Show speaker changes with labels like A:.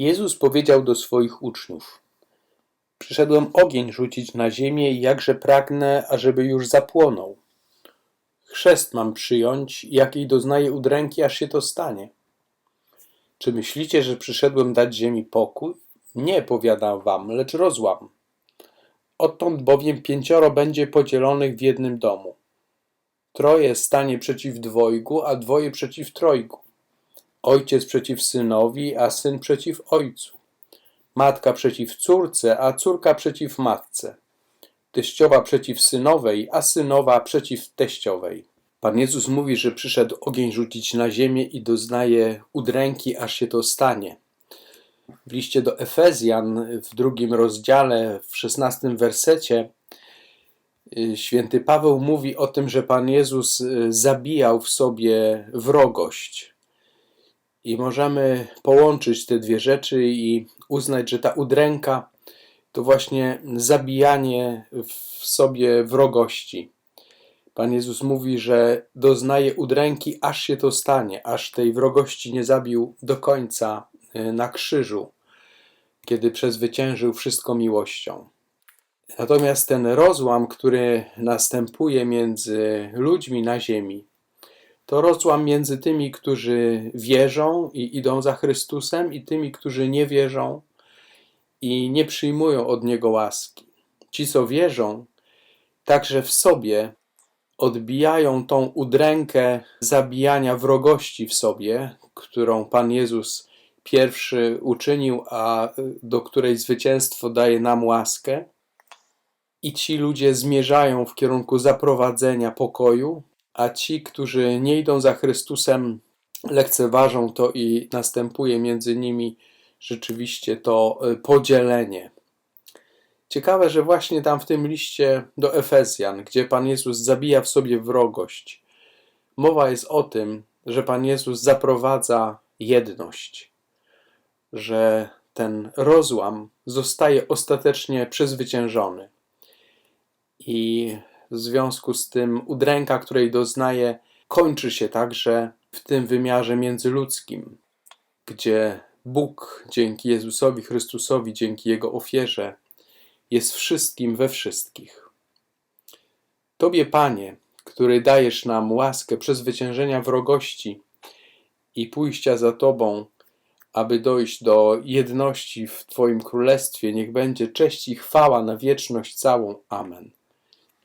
A: Jezus powiedział do swoich uczniów: Przyszedłem ogień rzucić na ziemię jakże pragnę, ażeby już zapłonął. Chrzest mam przyjąć, jakiej doznaję udręki, aż się to stanie. Czy myślicie, że przyszedłem dać ziemi pokój? Nie, powiadam wam, lecz rozłam. Odtąd bowiem pięcioro będzie podzielonych w jednym domu. Troje stanie przeciw dwojgu, a dwoje przeciw trojgu. Ojciec przeciw synowi, a syn przeciw ojcu. Matka przeciw córce, a córka przeciw matce. Teściowa przeciw synowej, a synowa przeciw teściowej. Pan Jezus mówi, że przyszedł ogień rzucić na ziemię i doznaje udręki, aż się to stanie. W liście do Efezjan w drugim rozdziale, w szesnastym wersecie, y, święty Paweł mówi o tym, że Pan Jezus y, zabijał w sobie wrogość. I możemy połączyć te dwie rzeczy i uznać, że ta udręka to właśnie zabijanie w sobie wrogości. Pan Jezus mówi, że doznaje udręki, aż się to stanie, aż tej wrogości nie zabił do końca y, na krzyżu, kiedy przezwyciężył wszystko miłością. Natomiast ten rozłam, który następuje między ludźmi na ziemi, to rozłam między tymi, którzy wierzą i idą za Chrystusem, i tymi, którzy nie wierzą i nie przyjmują od Niego łaski. Ci, co wierzą, także w sobie odbijają tą udrękę zabijania wrogości w sobie, którą Pan Jezus pierwszy uczynił, a do której zwycięstwo daje nam łaskę. I ci ludzie zmierzają w kierunku zaprowadzenia pokoju, a ci, którzy nie idą za Chrystusem, lekceważą to i następuje między nimi rzeczywiście to y, podzielenie. Ciekawe, że właśnie tam w tym liście do Efezjan, gdzie Pan Jezus zabija w sobie wrogość, mowa jest o tym, że Pan Jezus zaprowadza jedność, że ten rozłam zostaje ostatecznie przezwyciężony. I w związku z tym udręka, której doznaje, kończy się także w tym wymiarze międzyludzkim, gdzie Bóg dzięki Jezusowi Chrystusowi, dzięki Jego ofierze, jest wszystkim we wszystkich. Tobie, Panie, który dajesz nam łaskę przezwyciężenia wrogości i pójścia za Tobą, aby dojść do jedności w Twoim Królestwie, niech będzie cześć i chwała na wieczność całą. Amen.